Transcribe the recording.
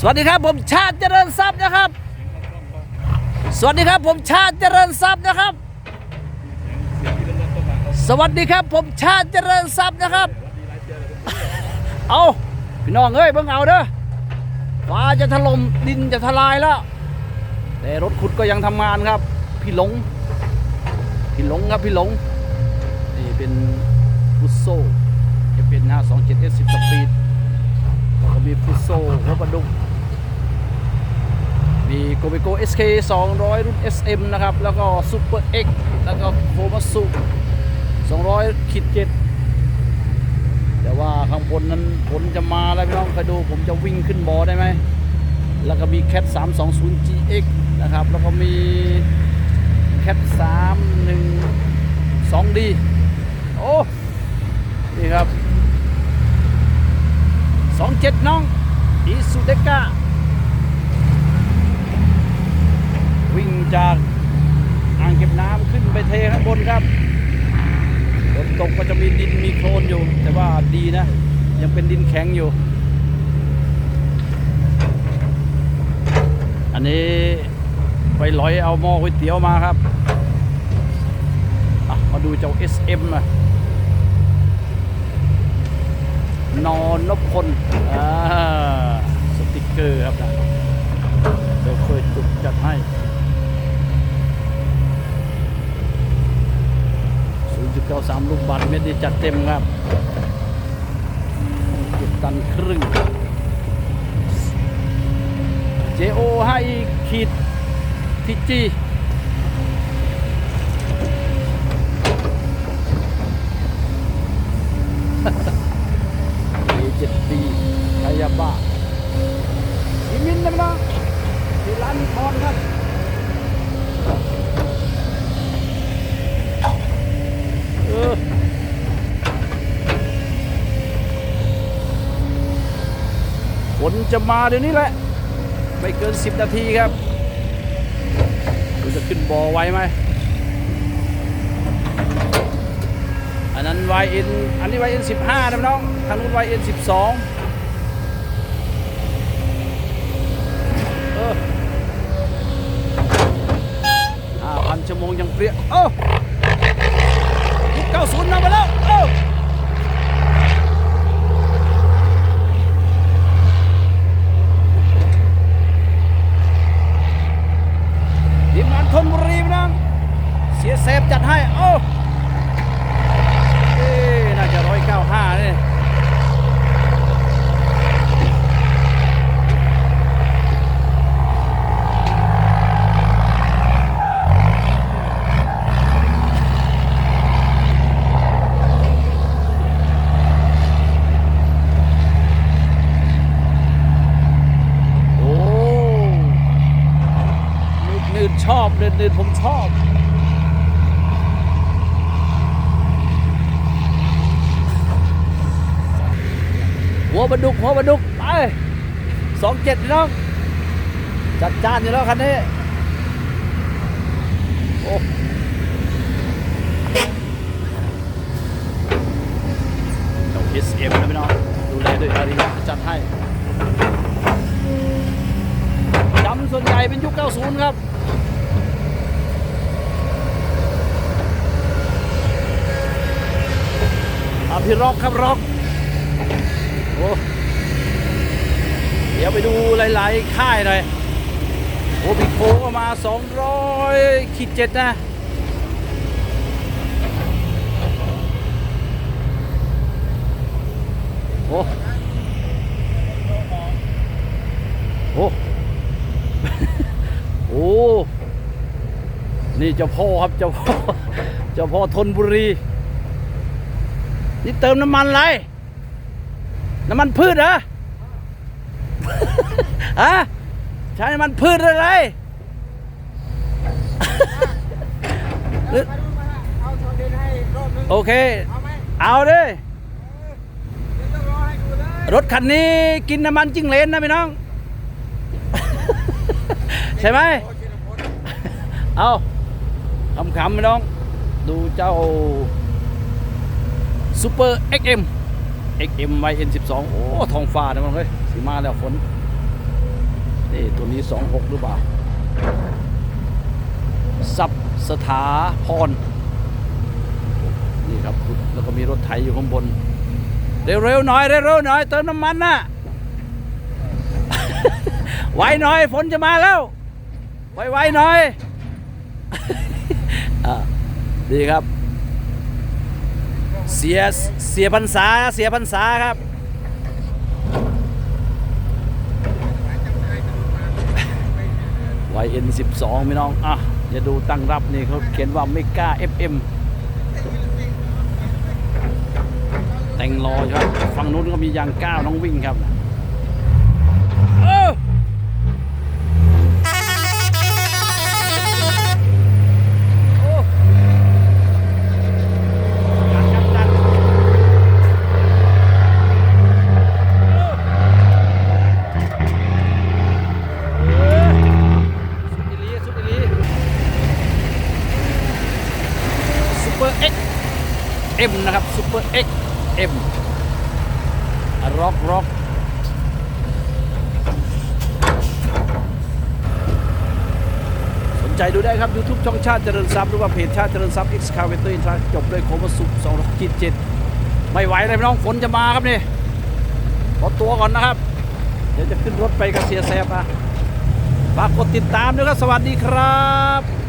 สวัสดีครับผมชาติเจริญทรัพย์นะครับ สวัสดีครับผมชาติเจริญทรัพย์นะครับ สวัสดีครับผมชาติเจริญทรัพย์นะครับ เอาพี่น้องเอ้ยเบิ่งเอาเด้อฟ้าจะถล่มดินจะทลายแล้ว แต่รถขุดก็ยังทำงานครับ พี่หลง พี่หลงครับพี่หลง นี่เป็นฟุตโซจะเป็น527 S10 สปีด แล้วก็มีฟุตโซหัวปลาดุกมีโกเบโก SK 200 รุ่น SM นะครับ แล้วก็ซูเปอร์ X แล้วก็โฟมัสุ200ขีดเจ็ดแต่ว่าข้างบนนั้นผลจะมาแล้วพี่น้องคอยดูผมจะวิ่งขึ้นบอได้ไหม แล้วก็มีแคท 320 GX นะครับ แล้วก็มีแคท 31 2D โอ้ นี่ครับ 27น้องอีสุเดก้าวิ่งจากอ่างเก็บน้ำขึ้นไปเทข้างบนครับฝนตกก็จะมีดินมีโคลนอยู่ แต่ว่าดีนะ ยังเป็นดินแข็งอยู่ อันนี้ไปลอยเอาหม้อก๋วยเตี๋ยวมาครับ มาดูเจ้า SM หน่อย นอนนพพลอ่าสติกเกอร์ครับนะเดี๋ยวเคยจุดจัดให้0.93ลูกบาทเมตรนี่จัดเต็มครับจ็ดตันครึ่ง JO ให้ขีดทีจีเจ็ดปีไทยาบ้ายิมินนะพี่น้องที่ร้านทอนครับ เออ ฝนจะมาเดี๋ยวนี้แหละ ไม่เกิน 10 นาทีครับดูจะขึ้นบอไว้ไหม อันนั้น YN อันนี้ YN 15นะพี่น้อง ทางนู้น YN 12 เออห้าพัน ชั่วโมงยังเปรี้ยโอ้ยุคเก้าศูนย์นำไปแล้วโอ้ทีมงานทนบุรีน้องเสียเซฟจัดให้ โอ้เอ๊ะน่าจะร้อยเก้าห้าเนี่โอ้นืดนืด ชอบนืดนืดผมชอบ หัวบรรดุกหัวบรรดุกไปสองเจ็ดน้องจัดจานอยู่แล้วคันนี้โอ้เจ้า SM นะพี่น้องดูแลด้วยอาริยะจัดให้จำส่วนใหญ่เป็นยุค 90 ครับ อะพี่ร็อกครับร็อกโอ้เดี๋ยวไปดูหลาย ๆ ค่ายหน่อยโอ้พี่โคก็มา 200ขีดเจ็ดนะโอ้โอ้โอ้ นี่เจ้าพ่อครับเจ้าพ่อ เจ้าพ่อทนบุรี นี่เติมน้ำมันอะไร น้ำมันพืชเหรอฮะใช้น้ำมันพืชอะไรเอาชนดินให้รอบนึงโอเค เอาไหมเอาดิเดี๋ยวต้องรอให้ดูเลยรถคันนี้กินน้ำมันจิ้งเหลนนะพี่น้อง ใช่ไหมโอ้ชินพลเอาขำๆพี่น้อง ดูเจ้า ซูเปอร์ XM XM YN 12โอ้ทองฟ้านะมันเฮ้ยสีมาแล้วฝนนี่ตัวนี้สองหกรือเปล่าสับสถาพร นี่ครับ แล้วก็มีรถไถอยู่ข้างบน เร็วๆหน่อย เร็วๆหน่อย เติมน้ำมันนะไวหน่อย ฝนจะมาแล้ว ไวๆหน่อย อะดีครับ เสียเสียพรรษาเสียพรรษาครับ YN 12 พี่น้อง อะ อย่าดูตั้งรับนี่เขาเขียนว่าไม่กล้า FM แต่งรอใช่ไหมฝั่งนู้นก็มียางก้าวน้องวิ่งครับเออโอ้ดันครับดันเออเออสุดอีหลีสุดอีหลีซุปเปอร์เอ็ก เอ็มนะครับซูเปอร์เอ็กเอ็มร็อกร็อกสนใจดูได้ครับ YouTube ช่องชาติเจริญทรัพย์หรือว่าเพจชาติเจริญทรัพย์ Excavator i n t r a จบด้วยโคมสุขสองกิจเจ็ดไม่ไหวเลยพี่น้องฝนจะมาครับนี่ขอตัวก่อนนะครับ เดี๋ยวจะขึ้นรถไปกับเสียแซบนะฝากกดติดตามด้วยครับ สวัสดีครับ